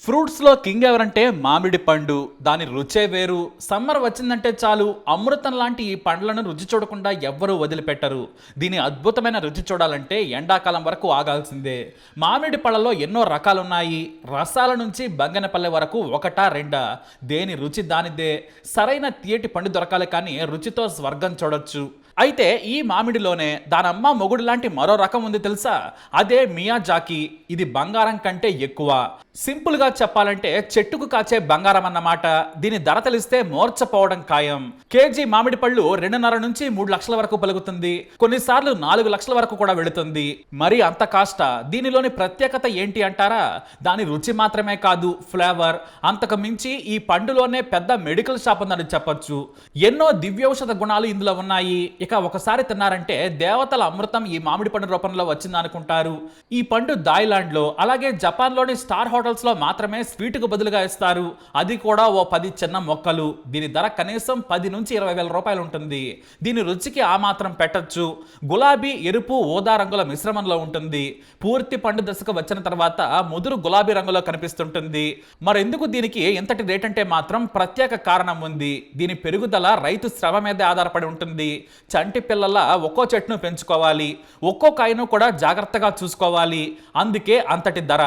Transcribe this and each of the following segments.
ఫ్రూట్స్లో king ఎవరంటే మామిడి పండు. దాని రుచే వేరు. సమ్మర్ వచ్చిందంటే చాలు. అమృతం లాంటి ఈ పండ్లను రుచి చూడకుండా ఎవ్వరూ వదిలిపెట్టరు. దీని అద్భుతమైన రుచి చూడాలంటే ఎండాకాలం వరకు ఆగాల్సిందే. మామిడి పళ్ళలో ఎన్నో రకాలున్నాయి. రసాల నుంచి బంగనపల్లె వరకు ఒకటా రెండా? దేని రుచి దానిదే. సరైన తీయటి పండు దొరకాలి కానీ రుచితో స్వర్గం చూడొచ్చు. అయితే ఈ మామిడిలోనే దానమ్మ మొగుడు లాంటి మరో రకం ఉంది తెలుసా? అదే మియా జాకి. ఇది బంగారం కంటే ఎక్కువ. సింపుల్గా చెప్పాలంటే చెట్టుకు కాచే బంగారం అన్నమాట. దీని ధర తెలిస్తే మోర్చపోవడం ఖాయం. కేజీ మామిడి పళ్ళు రెండున్నర నుంచి మూడు లక్షల వరకు పలుకుతుంది కొన్నిసార్లు నాలుగు లక్షల వరకు కూడా వెళుతుంది. మరి అంత కాష్ట దీనిలోని ప్రత్యేకత ఏంటి అంటారా? దాని రుచి మాత్రమే కాదు ఫ్లేవర్. అంతకు మించి ఈ పండులోనే పెద్ద మెడికల్ షాప్ ఉందని చెప్పొచ్చు. ఎన్నో దివ్యౌషధ గుణాలు ఇందులో ఉన్నాయి. ఇక ఒకసారి తిన్నారంటే దేవతల అమృతం ఈ మామిడి పండు రూపంలో వచ్చిందనుకుంటారు ఈ పండు థాయిలాండ్లో అలాగే జపాన్లోని స్టార్ హోటల్స్లో మాత్రమే స్వీట్కు బదులుగా ఇస్తారు. అది కూడా ఓ పది చిన్న మొక్కలు. దీని ధర కనీసం పది నుంచి ఇరవై వేల రూపాయలు ఉంటుంది. దీని రుచికి ఆ మాత్రం పెట్టొచ్చు. గులాబీ ఎరుపు ఓదా రంగుల మిశ్రమంలో ఉంటుంది. పూర్తి పండు దశకు వచ్చిన తర్వాత ముదురు గులాబీ రంగులో కనిపిస్తుంటుంది. మరెందుకు దీనికి ఎంతటి రేట్ అంటే మాత్రం ప్రత్యేక కారణం ఉంది. దీని పెరుగుదల రైతు శ్రమ మీద ఆధారపడి ఉంటుంది. చంటి పిల్లల ఒక్కో చెట్టును పెంచుకోవాలి ఒక్కో కాయను కూడా జాగ్రత్తగా చూసుకోవాలి. అందుకే అంతటి ధర.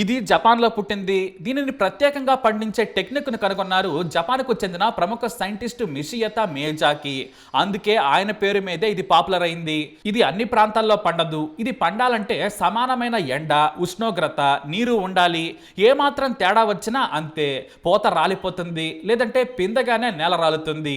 ఇది జపాన్లో పుట్టింది. దీనిని ప్రత్యేకంగా పండించే టెక్నిక్ను కనుగొన్నారు జపాన్కు చెందిన ప్రముఖ సైంటిస్ట్ మిషియత మేజాకి అందుకే ఆయన పేరు మీదే ఇది పాపులర్ అయింది. ఇది అన్ని ప్రాంతాల్లో పండదు. ఇది పండాలంటే సమానమైన ఎండ ఉష్ణోగ్రత నీరు ఉండాలి. ఏమాత్రం తేడా వచ్చినా అంతే. పూత రాలిపోతుంది. లేదంటే పిందగానే నేల రాలుతుంది.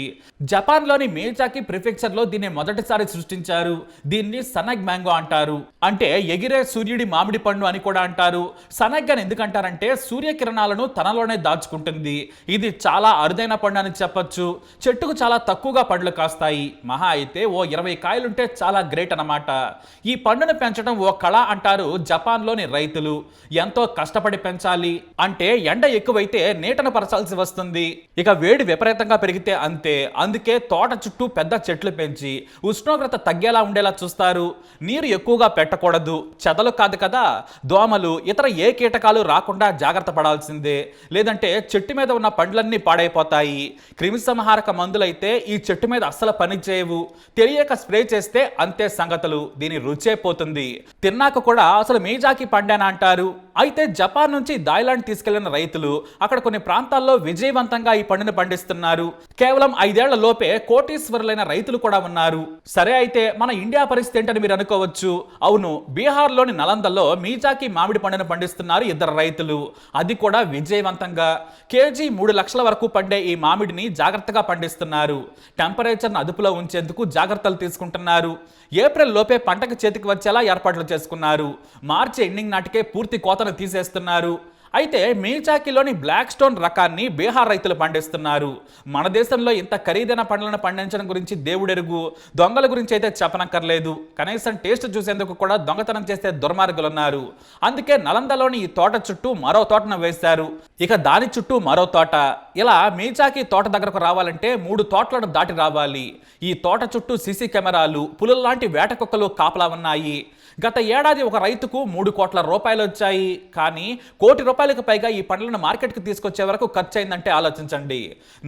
జపాన్లోని మేజాకి ప్రిఫెక్చర్లో దీన్ని మొదటిసారి సృష్టించారు. దీన్ని సనగ్ మ్యాంగో అంటారు. అంటే ఎగిరే సూర్యుడి మామిడి పండు అని కూడా అంటారు. సనగ్ ఎందుకంటారంటే సూర్యకిరణాలను తనలోనే దాచుకుంటుంది. ఇది చాలా అరుదైన పండు అని చెప్పొచ్చు. చెట్టుకు చాలా తక్కువగా పండ్లు కాస్తాయి. మహా అయితే ఓ ఇరవై కాయలుంటే చాలా గ్రేట్ అన్నమాట. ఈ పండును పెంచడం ఓ కళ అంటారు జపాన్లోని రైతులు. ఎంతో కష్టపడి పెంచాలి. అంటే ఎండ ఎక్కువైతే నీటను పరచాల్సి వస్తుంది. ఇక వేడి విపరీతంగా పెరిగితే అంతే. అందుకే తోట చుట్టూ పెద్ద చెట్లు పెంచి ఉష్ణోగ్రత తగ్గేలా ఉండేలా చూస్తారు. నీరు ఎక్కువగా పెట్టకూడదు. చెదలు కాదు కదా. దోమలు ఇతర ఏ కీటకాలు రాకుండా జాగ్రత్త పడాల్సిందే. లేదంటే చెట్టు మీద ఉన్న పండ్లన్నీ పాడైపోతాయి. క్రిమిసంహారక మందులైతే ఈ చెట్టు మీద అస్సలు పనిచేయవు. తెలియక స్ప్రే చేస్తే అంతే సంగతులు. దీని రుచే పోతుంది. తిన్నాక కూడా అసలు మీజాకి పండానా అంటారు. అయితే జపాన్ నుంచి థాయిలాండ్ తీసుకెళ్ళిన రైతులు అక్కడ కొన్ని ప్రాంతాల్లో విజయవంతంగా ఈ పండును పండిస్తున్నారు. కేవలం ఐదేళ్ళ లోపే కోటీశ్వరులైన రైతులు కూడా ఉన్నారు. సరే అయితే మన ఇండియా పరిస్థితి ఏంటని మీరు అనుకోవచ్చు. అవును బీహార్లోని నలందలో మీజాకి మామిడి పండును పండిస్తున్నారు. ఇద్దరు రైతులు. అది కూడా విజయవంతంగా. కేజీ మూడు లక్షల వరకు పండే ఈ మామిడిని జాగ్రత్తగా పండిస్తున్నారు. టెంపరేచర్ను అదుపులో ఉంచేందుకు జాగ్రత్తలు తీసుకుంటున్నారు. ఏప్రిల్ లోపే పంటకు చేతికి వచ్చేలా ఏర్పాట్లు చేసుకున్నారు. మార్చి ఎండింగ్ నాటికే పూర్తి కోతను తీసేస్తున్నారు. అయితే మేల్చాకిలోని బ్లాక్ స్టోన్ రకాన్ని బీహార్ రైతులు పండిస్తున్నారు. మన దేశంలో ఇంత ఖరీదైన పండ్లను పండించడం గురించి దేవుడెరుగు దొంగల గురించి అయితే చెప్పనక్కర్లేదు. కనీసం టేస్ట్ చూసేందుకు కూడా దొంగతనం చేసే దుర్మార్గులు ఉన్నారు అందుకే నలందలోని ఈ తోట చుట్టూ మరో తోటను వేశారు. ఇక దాని చుట్టూ మరో తోట. ఇలా మీచాకి తోట దగ్గరకు రావాలంటే మూడు తోటలను దాటి రావాలి. ఈ తోట చుట్టూ సీసీ కెమెరాలు పులుల లాంటి వేట కుక్కలు కాపలా ఉన్నాయి. గత ఏడాది ఒక రైతుకు మూడు కోట్ల రూపాయలు వచ్చాయి కానీ కోటి రూపాయలు రూపాయలకు పైగా ఈ పండ్లను మార్కెట్కి తీసుకొచ్చే వరకు ఖర్చు అయిందంటే ఆలోచించండి.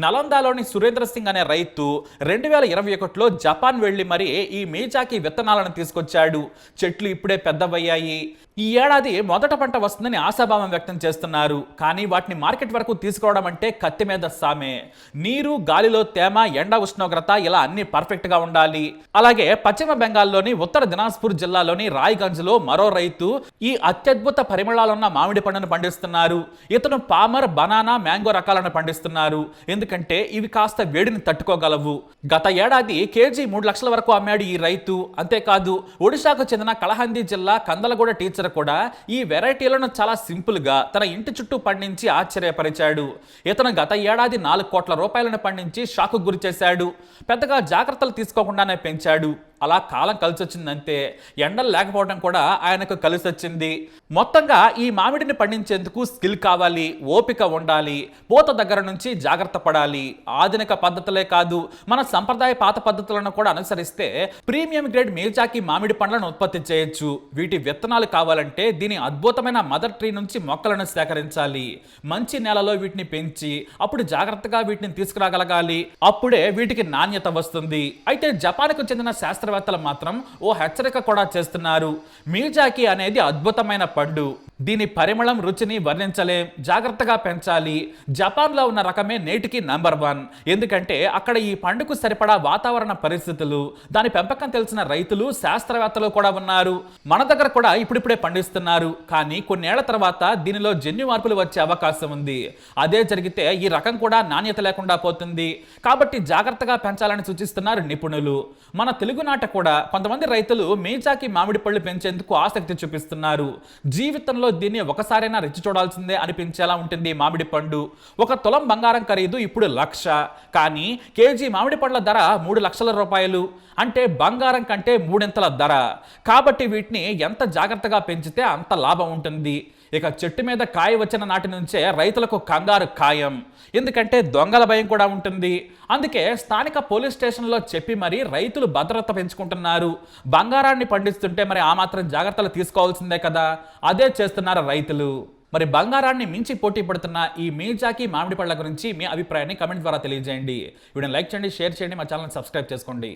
నలందాలోని సురేంద్ర సింగ్ అనే రైతు రెండు వేల ఇరవై ఒకటిలో జపాన్ వెళ్ళి మరి ఈ మీజాకి విత్తనాలను తీసుకొచ్చాడు. చెట్లు ఇప్పుడే పెద్దవయ్యాయి. ఈ ఏడాది మొదట పంట వస్తుందని ఆశాభావం వ్యక్తం చేస్తున్నారు. కానీ వాటిని మార్కెట్ వరకు తీసుకోవడం అంటే కత్తి మీద సామే. నీరు గాలిలో తేమ ఎండ ఉష్ణోగ్రత ఇలా అన్ని పర్ఫెక్ట్గా ఉండాలి. అలాగే పశ్చిమ బెంగాల్లోని ఉత్తర దినాజ్పూర్ జిల్లాలోని రాయ్గంజ్లో మరో రైతు ఈ అత్యద్భుత పరిమళాలున్న మామిడి పండును పండిస్తున్నారు. ఇతను పామర్ బనానా మ్యాంగో రకాలను పండిస్తున్నారు. ఎందుకంటే ఇవి కాస్త వేడిని తట్టుకోగలవు. గత ఏడాది కేజీ మూడు లక్షల వరకు అమ్మాడు ఈ రైతు. అంతేకాదు ఒడిశాకు చెందిన కలహంది జిల్లా కందలగూడ టీచర్ కూడా ఈ వెరైటీలను చాలా సింపుల్గా తన ఇంటి చుట్టూ పండించి ఆశ్చర్యపరిచాడు. ఇతను గత ఏడాది నాలుగు కోట్ల రూపాయలను పండించి షాకు గురి చేశాడు. పెద్దగా జాగ్రత్తలు తీసుకోకుండానే పెంచాడు. అలా కాలం కలిసి వచ్చిందంటే ఎండలు లేకపోవడం కూడా ఆయనకు కలిసి వచ్చింది మొత్తంగా ఈ మామిడిని పండించేందుకు స్కిల్ కావాలి ఓపిక ఉండాలి పూత దగ్గర నుంచి జాగ్రత్త పడాలి. ఆధునిక పద్ధతులే కాదు మన సంప్రదాయ పాత పద్ధతులను కూడా అనుసరిస్తే ప్రీమియం గ్రేడ్ మేల్చాకి మామిడి పండ్లను ఉత్పత్తి చేయొచ్చు. వీటి విత్తనాలు కావాలంటే దీని అద్భుతమైన మదర్ ట్రీ నుంచి మొక్కలను సేకరించాలి. మంచి నేలలో వీటిని పెంచి అప్పుడు జాగ్రత్తగా వీటిని తీసుకురాగలగాలి. అప్పుడే వీటికి నాణ్యత వస్తుంది. అయితే జపాన్కు చెందిన శాస్త్రవేత్తలు మాత్రం ఓ హెచ్చరిక కూడా చేస్తున్నారు. మీజాకి అనేది అద్భుతమైన పండు దీని పరిమళం రుచిని వర్ణించలేం జాగ్రత్తగా పెంచాలి. జపాన్లో ఉన్న రకమే నేటికి నంబర్ వన్. ఎందుకంటే అక్కడ ఈ పండుగకు సరిపడా వాతావరణ పరిస్థితులు దాని పెంపకం తెలిసిన రైతులు శాస్త్రవేత్తలు కూడా ఉన్నారు. మన దగ్గర కూడా ఇప్పుడిప్పుడే పండిస్తున్నారు. కానీ కొన్నేళ్ళ తర్వాత దీనిలో జన్యు మార్పులు వచ్చే అవకాశం ఉంది. అదే జరిగితే ఈ రకం కూడా నాణ్యత లేకుండా పోతుంది. కాబట్టి జాగ్రత్తగా పెంచాలని సూచిస్తున్నారు నిపుణులు. మన తెలుగునాట కూడా కొంతమంది రైతులు మేజాకి మామిడి పళ్ళు పెంచేందుకు ఆసక్తి చూపిస్తున్నారు. జీవితంలో దీన్ని ఒకసారైనా రెచ్చి చూడాల్సిందే అనిపించేలా ఉంటుంది మామిడి పండు. ఒక తులం బంగారం ఖరీదు ఇప్పుడు లక్ష. కానీ కేజీ మామిడి పండ్ల ధర మూడు లక్షల రూపాయలు. అంటే బంగారం కంటే మూడింతల ధర. కాబట్టి వీటిని ఎంత జాగ్రత్తగా పెంచితే అంత లాభం ఉంటుంది. ఇక చెట్టు మీద కాయ వచ్చిన నాటి నుంచే రైతులకు కంగారు ఖాయం. ఎందుకంటే దొంగల భయం కూడా ఉంటుంది. అందుకే స్థానిక పోలీస్ స్టేషన్లో చెప్పి మరి రైతులు భద్రత పెంచుకుంటున్నారు. బంగారాన్ని పండిస్తుంటే మరి ఆ మాత్రం జాగ్రత్తలు తీసుకోవాల్సిందే కదా. అదే చేస్తున్నారు రైతులు. మరి బంగారాన్ని మించి పోటీ పడుతున్న ఈ మీజాకి మామిడి పళ్ళ గురించి మీ అభిప్రాయాన్ని కమెంట్ ద్వారా తెలియజేయండి. వీడియోని లైక్ చేయండి షేర్ చేయండి మా ఛానల్ సబ్స్క్రైబ్ చేసుకోండి.